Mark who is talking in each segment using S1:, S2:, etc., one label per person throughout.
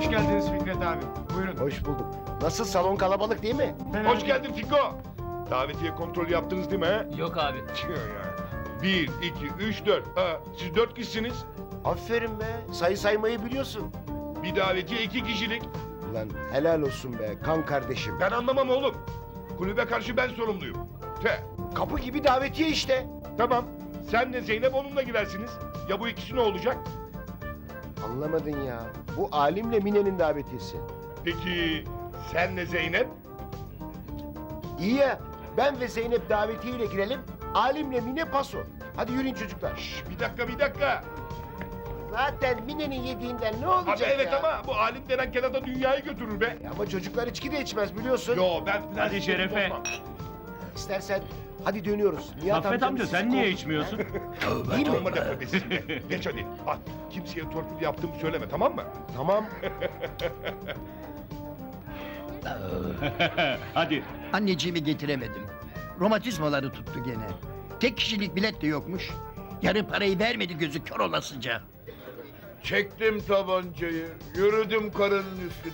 S1: Hoş geldiniz Fikret abi. Buyurun.
S2: Hoş bulduk. Nasıl salon kalabalık değil mi?
S1: Fena
S3: Hoş geldin Fiko. Davetiye kontrolü yaptınız değil mi he?
S4: Yok abi.
S3: Ya. Bir, iki, üç, dört. Ha, siz dört kişisiniz.
S2: Aferin be. Sayı saymayı biliyorsun.
S3: Bir davetiye iki kişilik.
S2: Ulan helal olsun be kan kardeşim.
S3: Ben anlamam oğlum. Kulübe karşı ben sorumluyum. Te.
S2: Kapı gibi davetiye işte.
S3: Tamam. Senle Zeynep onunla girersiniz. Ya bu ikisi ne olacak?
S2: Anlamadın ya. Bu Alimle Mine'nin davetiyesi.
S3: Peki senle Zeynep?
S2: İyi ya. Ben ve Zeynep davetiyeyle girelim. Alimle Mine paso. Hadi yürüyün çocuklar.
S3: Şş, bir dakika bir dakika.
S2: Zaten Mine'nin yediğinden ne olacak
S3: Abi evet
S2: ya?
S3: ama bu alim denen kenada dünyayı götürür be.
S2: Ya Ama çocuklar içki de içmez biliyorsun.
S3: Yo ben
S4: Hadi Şerefe.
S2: İstersen hadi dönüyoruz. Nihat
S4: Affet amca
S2: sizi
S4: sen niye
S2: kovdu.
S4: içmiyorsun?
S2: İyi mi?
S3: Amma lafı besin be. Geç hadi. Bak kimseye torpil yaptığımı söyleme tamam mı?
S2: Tamam.
S4: Hadi.
S5: Anneciğimi getiremedim. Romatizmaları tuttu gene. Tek kişilik bilet de yokmuş. Yarı parayı vermedi gözü kör olasıca.
S6: Çektim tabancayı, yürüdüm karının üstüne.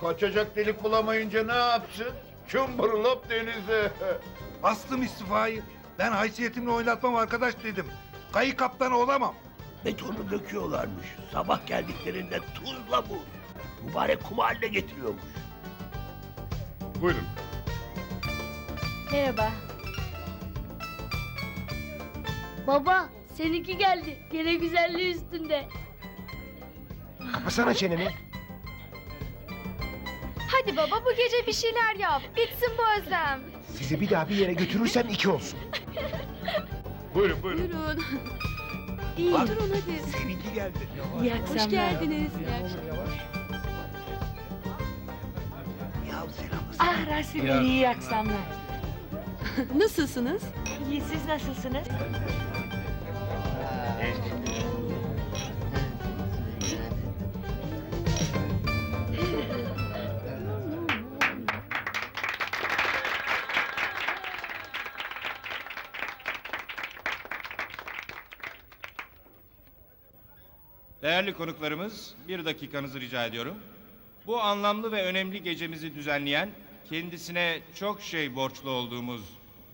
S6: Kaçacak delik bulamayınca ne yapsın? Çumbırlop denize.
S7: Astım istifayı. Ben haysiyetimle oynatmam arkadaş dedim. Kayı kaptanı olamam.
S8: Betonu döküyorlarmış. Sabah geldiklerinde tuzla buz. Mübarek kum haline getiriyormuş.
S3: Buyurun.
S9: Merhaba. Baba, seninki geldi. Gene güzelliği üstünde.
S2: Kapasana çeneni.
S10: Hadi baba bu gece bir şeyler yap. Bitsin bu özlem.
S2: Sizi bir daha bir yere götürürsem iki olsun.
S3: Buyurun buyurun.
S10: Buyurun. İyi
S8: Bak.
S10: durun hadi.
S8: Seninki geldi.
S9: İyi akşamlar.
S10: Hoş geldiniz.
S8: Ya selam.
S9: Ah Rasim Bey, iyi akşamlar.
S10: Nasılsınız?
S9: İyi, siz nasılsınız?
S11: Değerli konuklarımız, bir dakikanızı rica ediyorum. Bu anlamlı ve önemli gecemizi düzenleyen, kendisine çok şey borçlu olduğumuz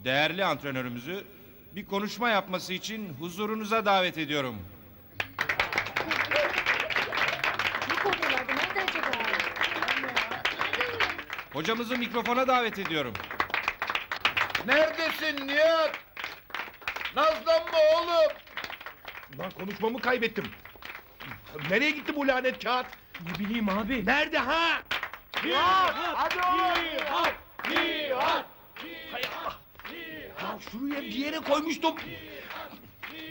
S11: değerli antrenörümüzü bir konuşma yapması için huzurunuza davet ediyorum. Hocamızı mikrofona davet ediyorum.
S6: Neredesin Nihat? Nazlanma oğlum.
S3: Lan konuşmamı kaybettim. Nereye gitti bu lanet kağıt?
S4: Ne bileyim abi.
S3: Nerede ha? Nihat! Hadi Nihat! Nihat! Hay Allah! Ya şuraya bir yere koymuştum.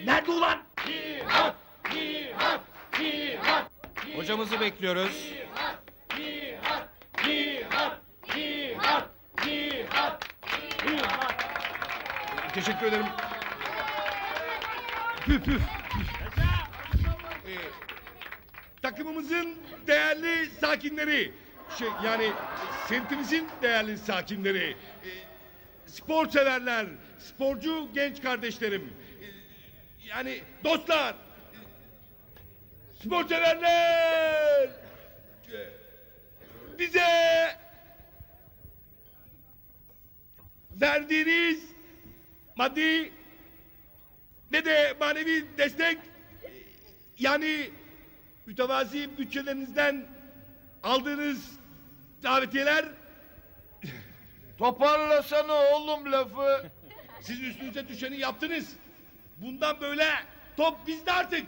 S3: Nerede ulan?
S11: Hocamızı bekliyoruz.
S3: Teşekkür ederim. Püf püf. Ee, takımımızın değerli sakinleri, şey yani semtimizin değerli sakinleri, e, spor severler, sporcu genç kardeşlerim, e, yani dostlar, e, spor severler, e, bize verdiğiniz maddi ne de manevi destek yani mütevazi bütçelerinizden aldığınız davetiyeler
S6: Toparlasana oğlum lafı.
S3: siz üstünüze düşeni yaptınız. Bundan böyle top bizde artık.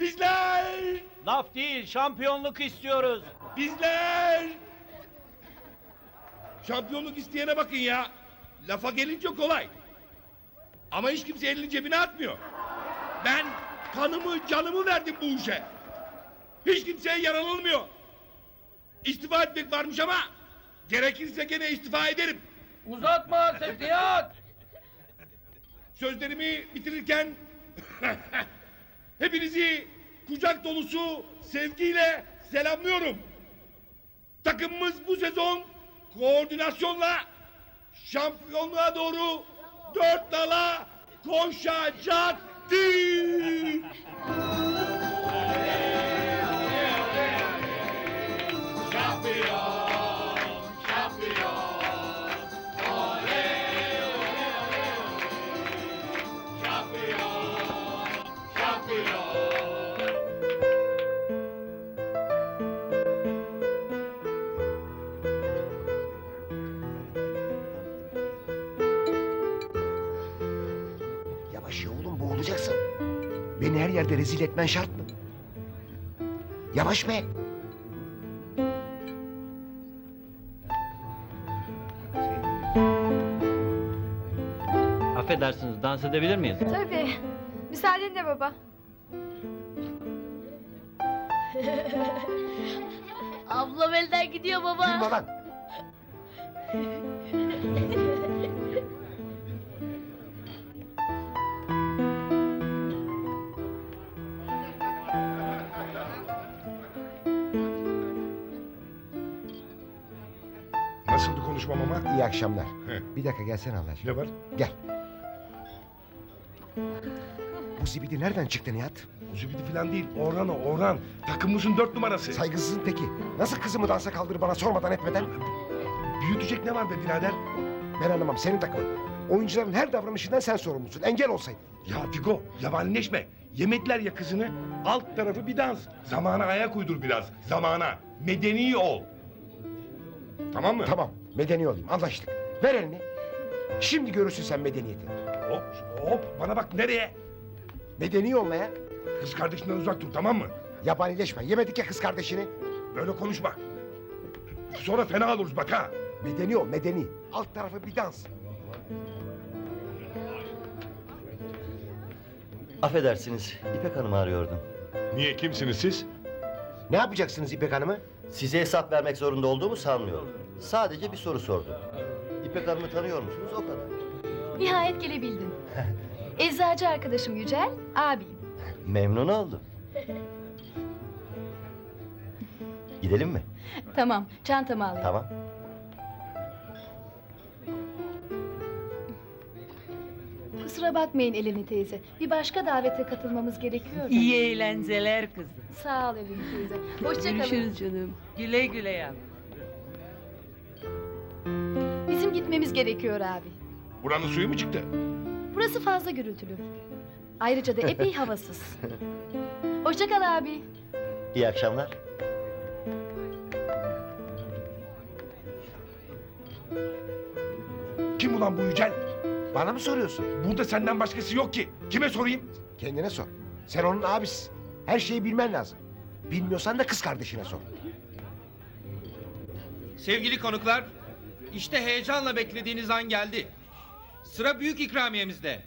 S3: Bizler!
S4: Laf değil, şampiyonluk istiyoruz.
S3: Bizler! Şampiyonluk isteyene bakın ya. Lafa gelince kolay. Ama hiç kimse elini cebine atmıyor. Ben kanımı canımı verdim bu işe. Hiç kimseye yaranılmıyor. İstifa etmek varmış ama gerekirse gene istifa ederim.
S4: Uzatma Nihat.
S3: Sözlerimi bitirirken hepinizi kucak dolusu sevgiyle selamlıyorum. Takımımız bu sezon koordinasyonla şampiyonluğa doğru dört dala koşacaktır.
S2: Beni her yerde rezil etmen şart mı? Yavaş be.
S12: Affedersiniz dans edebilir miyiz?
S10: Tabii. Müsaadenle baba.
S9: Ablam elden gidiyor baba.
S2: Gülme lan.
S3: Nasıldı konuşmam ama?
S2: İyi akşamlar.
S3: He.
S2: Bir dakika gelsene Allah aşkına.
S3: Ne var?
S2: Gel. Bu zibidi nereden çıktı Nihat?
S3: Zübidi falan değil. Orhan o Orhan. Takımımızın dört numarası.
S2: Saygısızın teki. Nasıl kızımı dansa kaldır bana sormadan etmeden?
S3: Büyütecek ne var be birader?
S2: Ben anlamam senin takımın. Oyuncuların her davranışından sen sorumlusun. Engel olsaydın.
S3: Ya Figo yabanileşme. Yemediler ya kızını. Alt tarafı bir dans. Zamana ayak uydur biraz. Zamana. Medeni ol. Tamam mı?
S2: Tamam medeni olayım anlaştık. Ver elini. Şimdi görürsün sen medeniyeti.
S3: Hop hop bana bak nereye?
S2: Medeni olmaya
S3: Kız kardeşinden uzak dur tamam mı?
S2: yabanileşme. Yemedik ya kız kardeşini.
S3: Böyle konuşma. Sonra fena oluruz bak ha.
S2: Medeni ol medeni. Alt tarafı bir dans.
S8: Affedersiniz, İpek Hanım'ı arıyordum.
S3: Niye kimsiniz siz?
S2: Ne yapacaksınız İpek Hanım'ı?
S8: Size hesap vermek zorunda olduğumu sanmıyorum. Sadece bir soru sordum. İpek Hanım'ı tanıyor musunuz? O kadar.
S10: Nihayet gelebildin. Eczacı arkadaşım Yücel, abim.
S8: Memnun oldum. Gidelim mi?
S10: Tamam, çantamı alayım.
S8: Tamam.
S10: Kusura bakmayın Eleni teyze. Bir başka davete katılmamız gerekiyor da.
S9: İyi eğlenceler kızım.
S10: Sağ ol Eleni teyze. Hoşça kalın.
S9: canım. Güle güle yap.
S10: Bizim gitmemiz gerekiyor abi.
S3: Buranın suyu mu çıktı?
S10: Burası fazla gürültülü. Ayrıca da epey havasız. Hoşça kal abi.
S8: İyi akşamlar.
S3: Kim ulan bu Yücel?
S2: Bana mı soruyorsun?
S3: Burada senden başkası yok ki. Kime sorayım?
S2: Kendine sor. Sen onun abisisin. Her şeyi bilmen lazım. Bilmiyorsan da kız kardeşine sor.
S11: Sevgili konuklar, işte heyecanla beklediğiniz an geldi. Sıra büyük ikramiyemizde.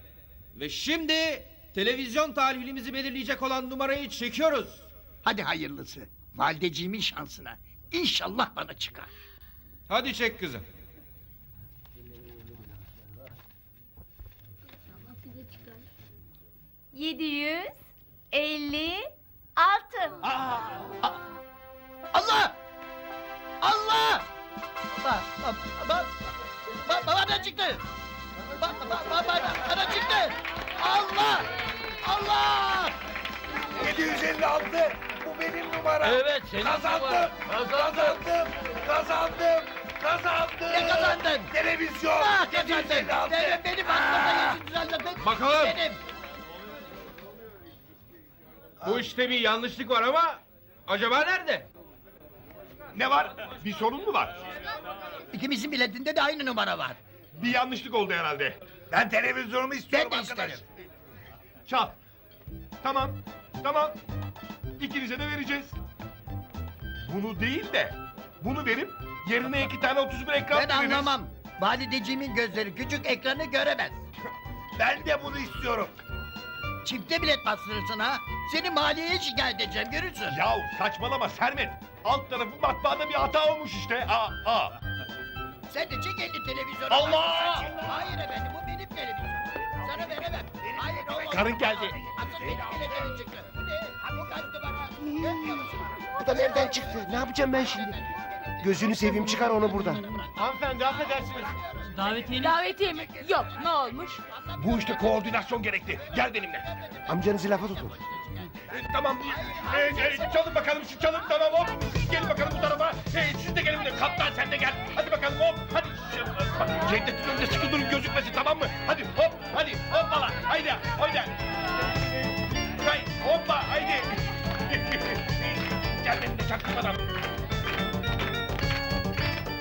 S11: Ve şimdi televizyon talihlimizi belirleyecek olan numarayı çekiyoruz.
S5: Hadi hayırlısı. Valideciğimin şansına. İnşallah bana çıkar.
S11: Hadi çek kızım.
S10: Yedi yüz elli altı.
S5: Allah! Allah! Bak, bak, bak, bak, bana çıktı. Bak, bak, bak, bak, bana çıktı. Allah! Allah!
S3: 756. Bu benim numaram.
S12: Evet senin
S3: Kazandım. Kazandım. Kazandım. Kazandım.
S5: Ne kazandın?
S3: Televizyon.
S5: Ah kazandın.
S3: 756.
S5: Benim, benim aklımda yeşil düzenledim.
S11: Bakalım.
S5: Benim.
S11: Bu işte bir yanlışlık var ama acaba nerede?
S3: Ne var? Bir sorun mu var?
S5: İkimizin biletinde de aynı numara var.
S3: Bir yanlışlık oldu herhalde. Ben televizyonumu istiyorum
S5: Ben de
S3: arkadaş.
S5: isterim.
S3: Çal. Tamam. Tamam. İkinize de vereceğiz. Bunu değil de bunu verip yerine iki tane 31 ekran
S5: Ben
S3: veririz.
S5: anlamam. Valideciğimin gözleri küçük ekranı göremez.
S3: Ben de bunu istiyorum.
S5: Çifte bilet bastırırsın ha. Seni maliyeye şikayet edeceğim görürsün.
S3: Ya saçmalama Sermet. Alt tarafı matbaada bir hata olmuş işte. Aa, aa.
S5: Sen de çek elini televizyona.
S3: Allah!
S5: bak. Hayır efendim bu benim televizyonum. Sana veremem. Hayır olmaz.
S3: Karın geldi.
S5: Asıl benim biletlerim çıktı. Bu ne? Bu kaçtı bana. Görmüyor musun?
S2: Bu da nereden çıktı? Ne yapacağım ben şimdi? Gözünü seveyim çıkar onu buradan.
S12: Hanımefendi affedersiniz. Davetiye
S9: Davetiye mi? Yok ne olmuş?
S3: Bu işte koordinasyon gerekli. Gel benimle.
S2: Amcanızı lafa tutun.
S3: Ee, tamam. Ee, e, çalın bakalım şu çalın tamam hop. Siz gelin bakalım bu tarafa. Ee, siz de gelin buraya. Kaptan sen de gel. Hadi bakalım hop. Hadi. Bak Cevdet'in önünde sıkı durun gözükmesin tamam mı? Hadi hop. Hadi hoppala. Haydi. Haydi. Hay hoppa haydi. gel benimle çaktırmadan.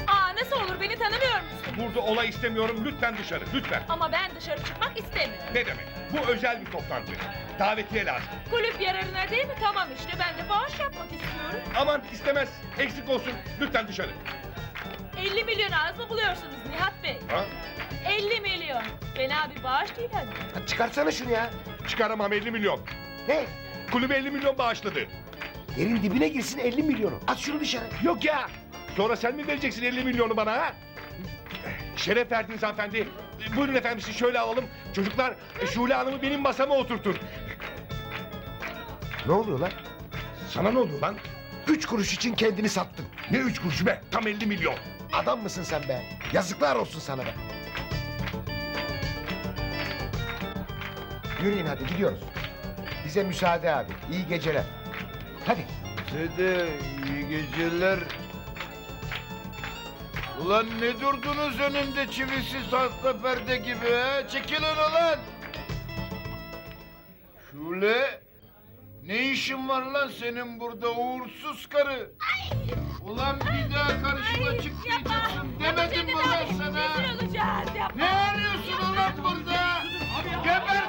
S9: Aa nasıl olur beni tanımıyor musun?
S3: Burada olay istemiyorum. Lütfen dışarı. Lütfen.
S9: Ama ben dışarı çıkmak istemiyorum.
S3: Ne demek? Bu özel bir toplantı. Davetiye lazım.
S9: Kulüp yararına değil mi? Tamam işte ben de bağış yapmak istiyorum.
S3: Aman istemez. Eksik olsun. Lütfen dışarı.
S9: 50 milyon az mı buluyorsunuz Nihat Bey?
S3: Ha?
S9: 50 milyon. Fena bir bağış değil hadi.
S2: Hadi çıkarsana şunu ya.
S3: Çıkaramam 50 milyon.
S2: Ne?
S3: Kulübe 50 milyon bağışladı.
S2: Yerin dibine girsin 50 milyonu. At şunu dışarı.
S3: Yok ya. Sonra sen mi vereceksin 50 milyonu bana ha? Şeref verdiniz hanımefendi. Buyurun efendim sizi şöyle alalım. Çocuklar Şule Hanım'ı benim masama oturtun.
S2: Ne oluyor lan?
S3: Sana ne oluyor lan?
S2: Üç kuruş için kendini sattın.
S3: Ne üç kuruşu be? Tam 50 milyon.
S2: Adam mısın sen be? Yazıklar olsun sana be. Yürüyün hadi gidiyoruz. Bize müsaade abi. İyi geceler. Hadi.
S7: Dede iyi geceler. Ulan ne durdunuz önümde çivisiz hasta perde gibi he? Çekilin ulan. Şule. Ne işin var lan senin burada uğursuz karı? Ulan bir daha karşıma çıkmayacaksın demedim mi lan sana?
S9: Ne arıyorsun ulan
S7: burada? Geber!